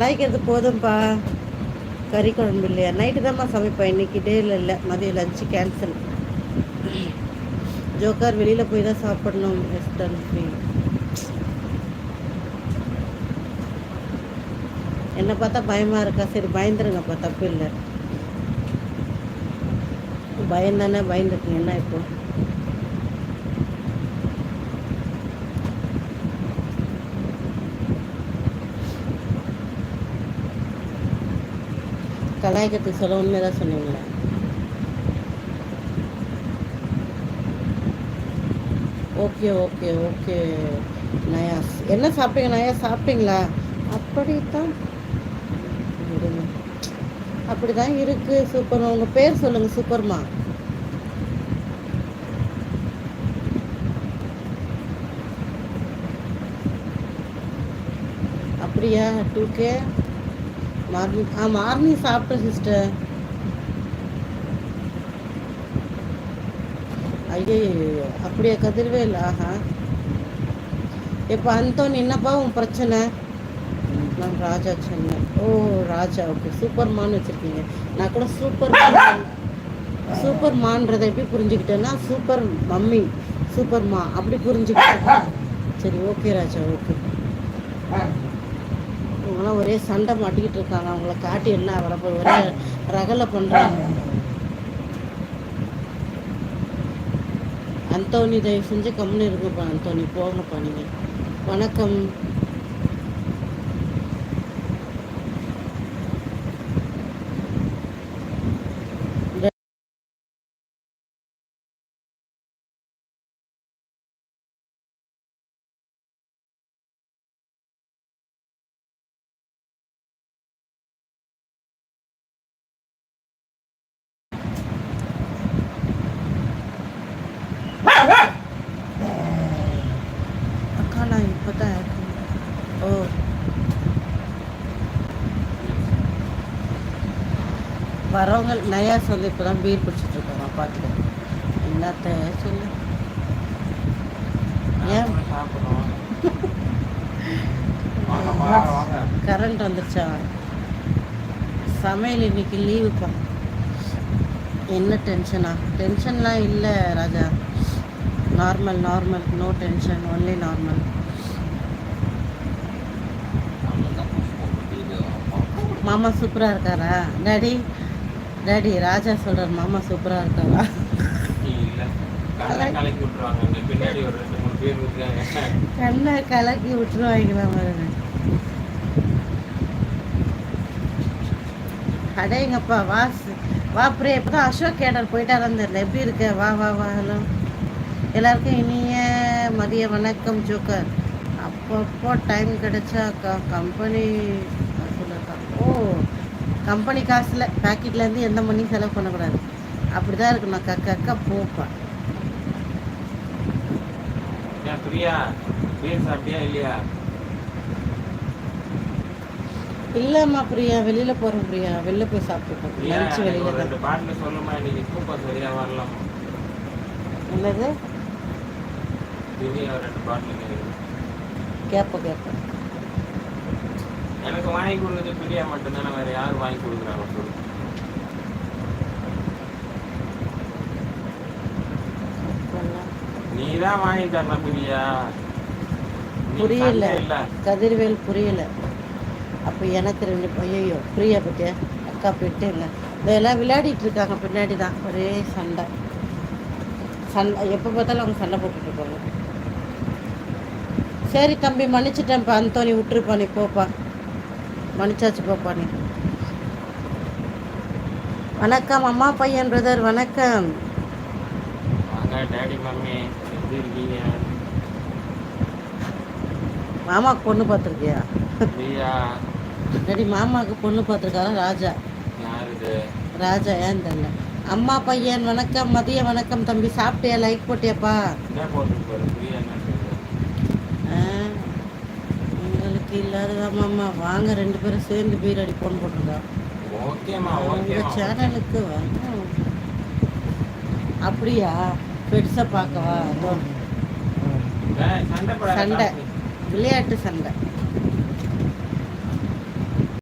கலாய்க்கிறது போதும்ப்பா கறி குழம்பு இல்லையா? நைட்டு தான்ப்பா சமைப்பேன். இன்னைக்கு டேயில் இல்லை. மதியம் லஞ்சு கேன்சல் ஜோக்கார் வெளியில் போய் தான் சாப்பிடணும் வெஸ்டர்ன் ஃப்ரீ என்னை பார்த்தா பயமாக இருக்கா? சரி பயந்துருங்கப்பா தப்பு இல்லை. பயந்தானே பயந்துருக்கீங்க. என்ன இப்போ? கலாய்க்கிறதுக்கு சொல்ல உண்மையாக சொன்னீங்களே ஓகே ஓகே ஓகே நயாஸ். என்ன சாப்பிட்டீங்க நயாஸ்? சாப்பிட்டீங்களா? அப்படித்தான். அப்படி அப்படிதான் இருக்குது சூப்பர்மா உங்கள் பேர் சொல்லுங்கள் சூப்பர்மா. அப்படியா டூ கே? மார்னிங் ஆ மார்னிங் சாப்பிட்டேன் சிஸ்டர் ஐயோ அப்படியே கதிர்வே இல்லை ஆஹா. இப்போ அந்தோன் என்னப்பா உன் பிரச்சனை? நான் ராஜா சென்னை ஓ ராஜா ஓகே சூப்பர் மான் வச்சுருக்கீங்க. நான் கூட சூப்பர் சூப்பர் மான்றதை எப்படி புரிஞ்சுக்கிட்டேன்னா சூப்பர் மம்மி சூப்பர் மா அப்படி புரிஞ்சுக்கிட்டேன். சரி ஓகே ராஜா ஓகே இவங்களாம் ஒரே சண்டை மாட்டிக்கிட்டு இருக்காங்க. அவங்கள காட்டி என்ன வரப்போ ஒரே ரகலை பண்ணுறாங்க அந்தோனி தயவு செஞ்சு கம்முன்னு இருக்குப்பா அந்தோனி போங்கப்பா நீங்கள் வணக்கம். நான் இப்போ தான் ஓ. வரவங்க நயாஸ் வந்து இப்போ தான் பீர் குடிச்சிட்டு இருக்காங்க பார்த்துக்க என்னத்த சொல்லு. ஏன்? கரண்ட் வந்துருச்சா? சமையல் இன்னைக்கு லீவுப்பா என்ன டென்ஷனா டென்ஷன்லாம் இல்லை Raja. Normal normal no tension only normal மாமா சூப்பராக இருக்காரா? டாடி டாடி ராஜா சொல்கிறார் மாமா சூப்பராக இருக்காரா? பேர் கண்ணை கலக்கி விட்டுருவாங்களா பாருங்க. அடேங்கப்பா வா வா பிரியா. இப்போ தான் அசோக் கேடர் போயிட்டாரான்னு தெரியல எப்படி இருக்க? வா வா வா ஹலோ எல்லாருக்கும் இனிய மதிய வணக்கம் ஜோக்கர். அப்பப்போ டைம் கிடைச்சா க கம்பெனி ஓ கம்பெனி காசில் பேக்கெட்லேருந்து எந்த மணியும் செலவு பண்ணக்கூடாது. அப்படி தான் இருக்கணும். கக்க அக்கா போப்பா. ஏன் பிரியா? பீர் சாப்பிட்டியா இல்லையா? இல்லைம்மா பிரியா. வெளியில் போகிறோம் பிரியா. வெளில போய் சாப்பிட்டுட்டோம் லஞ்ச் வெளியில் ரெண்டு பாட்டில் சொல்லுமா இன்னைக்கு தூக்கம் சரியா வரலாம் என்னது? பிரியா ரெண்டு பாட்டில் கேட்போம் கேட்போம் எனக்கு வாங்கி கொடுத்தது பிரியா மட்டும்தானே வேற யாரும் வாங்கி கொடுக்குறாங்க சொல்லு நீ தான் வாங்கி தரலாம் பிரியா. புரியல. இல்ல கதிர்வேல் புரியல. அப்போ எனக்கு ரெண்டு ஐயோ பிரியா பத்தியா? அக்கா போயிட்டேங்க இதெல்லாம் விளையாடிட்டு இருக்காங்க பின்னாடி தான். ஒரே சண்டை. சண்டை எப்போ பார்த்தாலும் அவங்க சண்டை போட்டுட்டு இருப்பாங்க. சரி தம்பி மன்னிச்சிட்டேன்ப்பா. அந்தோனி விட்டுருப்பா நீ போப்பா. மன்னிச்சாச்சு போப்பா நீ. வணக்கம் அம்மா பையன் பிரதர் வணக்கம். மாமாவுக்கு பொண்ணு பார்த்துருக்கியா பிரியா டேடி மாமாவுக்கு பொண்ணு பார்த்துருக்காரா ராஜா? ராஜா ஏன் தெரியல. அம்மா பையன் வணக்கம் மதிய வணக்கம் தம்பி சாப்பிட்டியா லைக் போட்டியாப்பா? ஆ, இல்லாததாம்மா வாங்க ரெண்டு பேரும் சேர்ந்து பீர் அடிப்போன்னு போட்டுருக்கா. ஓகேம்மா உங்க சேனலுக்கு வரணும் அப்படியா? பெருசா பார்க்கவா? சண்டை. விளையாட்டு சண்டை.